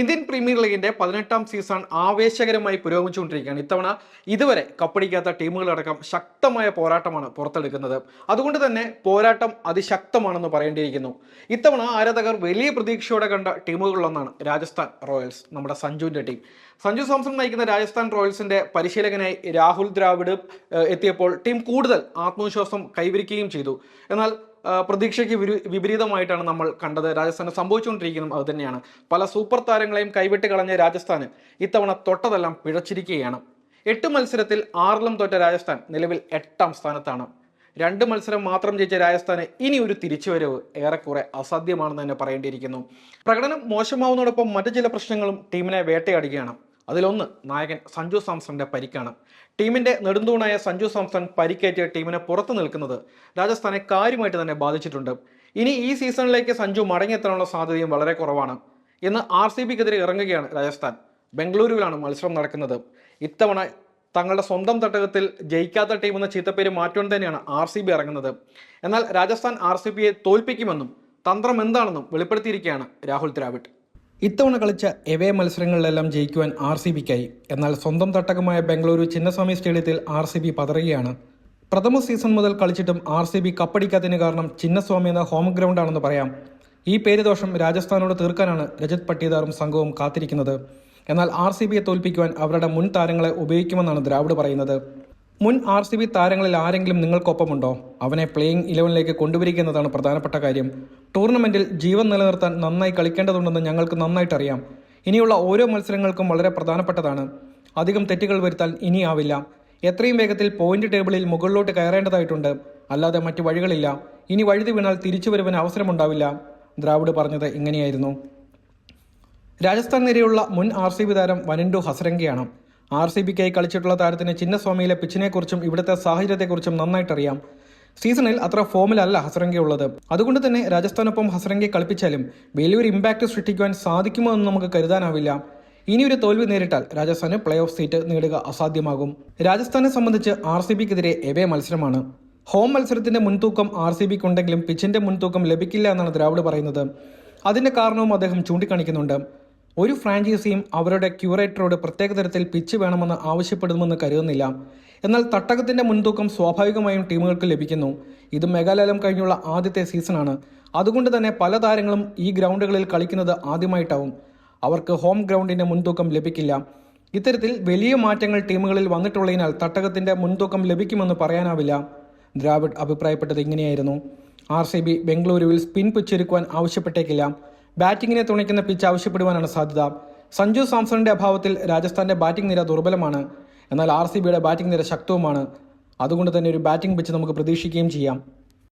Indian premier ലീഗിന്റെ പതിനെട്ടാം season ആവേശകരമായി പുരോഗമിച്ചുകൊണ്ടിരിക്കുകയാണ്. ഇത്തവണ ഇതുവരെ കപ്പടിക്കാത്ത ടീമുകളടക്കം ശക്തമായ പോരാട്ടമാണ് പുറത്തെടുക്കുന്നത്. അതുകൊണ്ട് തന്നെ പോരാട്ടം അതിശക്തമാണെന്ന് പറയേണ്ടിയിരിക്കുന്നു. ഇത്തവണ ആരാധകർ വലിയ പ്രതീക്ഷയോടെ കണ്ട ടീമുകളിലൊന്നാണ് രാജസ്ഥാൻ റോയൽസ് നമ്മുടെ സഞ്ജുവിന്റെ ടീം. സഞ്ജു സാംസൺ നയിക്കുന്ന രാജസ്ഥാൻ റോയൽസിന്റെ പരിശീലകനായി രാഹുൽ ദ്രാവിഡ് എത്തിയപ്പോൾ ടീം കൂടുതൽ ആത്മവിശ്വാസം കൈവരിക്കുകയും ചെയ്തു. എന്നാൽ പ്രതീക്ഷയ്ക്ക് വിപരീതമായിട്ടാണ് നമ്മൾ കണ്ടത്. രാജസ്ഥാന് സംഭവിച്ചുകൊണ്ടിരിക്കുന്നത് അത് തന്നെയാണ്. പല സൂപ്പർ താരങ്ങളെയും കൈവിട്ട് കളഞ്ഞ രാജസ്ഥാന് ഇത്തവണ തൊട്ടതെല്ലാം പിഴച്ചിരിക്കുകയാണ്. എട്ട് മത്സരത്തിൽ ആറിലും തോറ്റ രാജസ്ഥാൻ നിലവിൽ എട്ടാം സ്ഥാനത്താണ്. രണ്ട് മത്സരം മാത്രം ജയിച്ച രാജസ്ഥാന് ഇനി ഒരു തിരിച്ചുവരവ് ഏറെക്കുറെ അസാധ്യമാണെന്ന് തന്നെ പറയേണ്ടിയിരിക്കുന്നു. പ്രകടനം മോശമാവുന്നതോടൊപ്പം മറ്റു ചില പ്രശ്നങ്ങളും ടീമിനെ വേട്ടയാടുകയാണ്. അതിലൊന്ന് നായകൻ സഞ്ജു സാംസന്റെ പരിക്കാണ്. ടീമിന്റെ നെടുന്തൂണായ സഞ്ജു സാംസൺ പരിക്കേറ്റ് ടീമിനെ പുറത്തു നിൽക്കുന്നത് രാജസ്ഥാനെ കാര്യമായിട്ട് തന്നെ ബാധിച്ചിട്ടുണ്ട്. ഇനി ഈ സീസണിലേക്ക് സഞ്ജു മടങ്ങിയെത്താനുള്ള സാധ്യതയും വളരെ കുറവാണ്. ഇന്ന് ആർ സി ബിക്കെതിരെ ഇറങ്ങുകയാണ് രാജസ്ഥാൻ. ബംഗളൂരുവിലാണ് മത്സരം നടക്കുന്നത്. ഇത്തവണ തങ്ങളുടെ സ്വന്തം തട്ടകത്തിൽ ജയിക്കാത്ത ടീം എന്ന ചീത്തപ്പേര് മാറ്റുവാൻ തന്നെയാണ് ആർ സി ബി ഇറങ്ങുന്നത്. എന്നാൽ രാജസ്ഥാൻ ആർ സി ബിയെ തോൽപ്പിക്കുമെന്നും തന്ത്രം എന്താണെന്നും വെളിപ്പെടുത്തിയിരിക്കുകയാണ് രാഹുൽ ദ്രാവിഡ്. ഇത്തവണ കളിച്ച എവേ മത്സരങ്ങളിലെല്ലാം ജയിക്കുവാൻ ആർ സി ബിക്കായി. എന്നാൽ സ്വന്തം തട്ടകമായ ബംഗളൂരു ചിന്നസ്വാമി സ്റ്റേഡിയത്തിൽ ആർ സി ബി പതറുകയാണ്. പ്രഥമ സീസൺ മുതൽ കളിച്ചിട്ടും ആർ സി ബി കപ്പടിക്കാത്തതിന് കാരണം ചിന്നസ്വാമി എന്ന ഹോം ഗ്രൗണ്ടാണെന്ന് പറയാം. ഈ പേരുദോഷം രാജസ്ഥാനോട് തീർക്കാനാണ് രജത് പട്ടീദാറും സംഘവും കാത്തിരിക്കുന്നത്. എന്നാൽ ആർ സി ബിയെ തോൽപ്പിക്കുവാൻ അവരുടെ മുൻ താരങ്ങളെ ഉപയോഗിക്കുമെന്നാണ് ദ്രാവിഡ് പറയുന്നത്. മുൻ ആർ സി ബി താരങ്ങളിൽ ആരെങ്കിലും നിങ്ങൾക്കൊപ്പമുണ്ടോ? അവനെ പ്ലേയിങ് ഇലവനിലേക്ക് കൊണ്ടുവരിക എന്നതാണ് പ്രധാനപ്പെട്ട കാര്യം. ടൂർണമെന്റിൽ ജീവൻ നിലനിർത്താൻ നന്നായി കളിക്കേണ്ടതുണ്ടെന്ന് ഞങ്ങൾക്ക് നന്നായിട്ട് അറിയാം ഇനിയുള്ള ഓരോ മത്സരങ്ങൾക്കും വളരെ പ്രധാനപ്പെട്ടതാണ്. അധികം തെറ്റുകൾ വരുത്താൻ ഇനിയാവില്ല എത്രയും വേഗത്തിൽ പോയിന്റ് ടേബിളിൽ മുകളിലോട്ട് കയറേണ്ടതായിട്ടുണ്ട്. അല്ലാതെ മറ്റു വഴികളില്ല. ഇനി വഴുതി വീണാൽ തിരിച്ചു വരുവാൻ അവസരമുണ്ടാവില്ല. ദ്രാവിഡ് പറഞ്ഞത് ഇങ്ങനെയായിരുന്നു. രാജസ്ഥാൻ നിരയുള്ള മുൻ ആർ സി ബി താരം വനിൻഡു ഹസരംഗയാണ്. ആർ സി ബിക്കായി കളിച്ചിട്ടുള്ള താരത്തിന് ചിന്നസ്വാമിയിലെ പിച്ചിനെക്കുറിച്ചും ഇവിടുത്തെ സാഹചര്യത്തെക്കുറിച്ചും നന്നായിട്ടറിയാം. സീസണിൽ അത്ര ഫോമിലല്ല ഹസരംഗ ഉള്ളത്. അതുകൊണ്ട് തന്നെ രാജസ്ഥാനൊപ്പം ഹസരംഗയെ കളിപ്പിച്ചാലും വലിയൊരു ഇമ്പാക്റ്റ് സൃഷ്ടിക്കുവാൻ സാധിക്കുമോ എന്ന് നമുക്ക് കരുതാനാവില്ല. ഇനിയൊരു തോൽവി നേരിട്ടാൽ രാജസ്ഥാന് പ്ലേ ഓഫ് സീറ്റ് നേടുക അസാധ്യമാകും. രാജസ്ഥാനെ സംബന്ധിച്ച് ആർ സി ബിക്കെതിരെ എവേ മത്സരമാണ്. ഹോം മത്സരത്തിന്റെ മുൻതൂക്കം ആർ സി ബിക്ക് ഉണ്ടെങ്കിലും പിച്ചിന്റെ മുൻതൂക്കം ലഭിക്കില്ല എന്നാണ് ദ്രാവിഡ് പറയുന്നത്. അതിന്റെ കാരണവും അദ്ദേഹം ചൂണ്ടിക്കാണിക്കുന്നുണ്ട്. ഒരു ഫ്രാഞ്ചൈസിയും അവരുടെ ക്യൂറേറ്ററോട് പ്രത്യേക തരത്തിൽ പിച്ച് വേണമെന്ന് ആവശ്യപ്പെടുമെന്ന് കരുതുന്നില്ല. എന്നാൽ തട്ടകത്തിന്റെ മുൻതൂക്കം സ്വാഭാവികമായും ടീമുകൾക്ക് ലഭിക്കുന്നു. ഇത് മെഗാലയം കഴിഞ്ഞുള്ള ആദ്യത്തെ സീസണാണ്. അതുകൊണ്ട് തന്നെ പല താരങ്ങളും ഈ ഗ്രൗണ്ടുകളിൽ കളിക്കുന്നത് ആദ്യമായിട്ടാവും. അവർക്ക് ഹോം ഗ്രൗണ്ടിന്റെ മുൻതൂക്കം ലഭിക്കില്ല. ഇത്തരത്തിൽ വലിയ മാറ്റങ്ങൾ ടീമുകളിൽ വന്നിട്ടുള്ളതിനാൽ തട്ടകത്തിന്റെ മുൻതൂക്കം ലഭിക്കുമെന്ന് പറയാനാവില്ല. ദ്രാവിഡ് അഭിപ്രായപ്പെട്ടത് ഇങ്ങനെയായിരുന്നു. ആർ സി ബി ബംഗളൂരുവിൽ സ്പിൻ പിച്ച് ഒരുക്കുവാൻ ആവശ്യപ്പെട്ടേക്കില്ല. ബാറ്റിങ്ങിനെ തുണയ്ക്കുന്ന പിച്ച് ആവശ്യപ്പെടുവാനാണ് സാധ്യത. സഞ്ജു സാംസണിന്റെ അഭാവത്തിൽ രാജസ്ഥാന്റെ ബാറ്റിംഗ് നിര ദുർബലമാണ്. എന്നാൽ ആർ സി ബിയുടെ ബാറ്റിംഗ് നിര ശക്തവുമാണ്. അതുകൊണ്ട് തന്നെ ഒരു ബാറ്റിംഗ് പിച്ച് നമുക്ക് പ്രതീക്ഷിക്കുകയും ചെയ്യാം.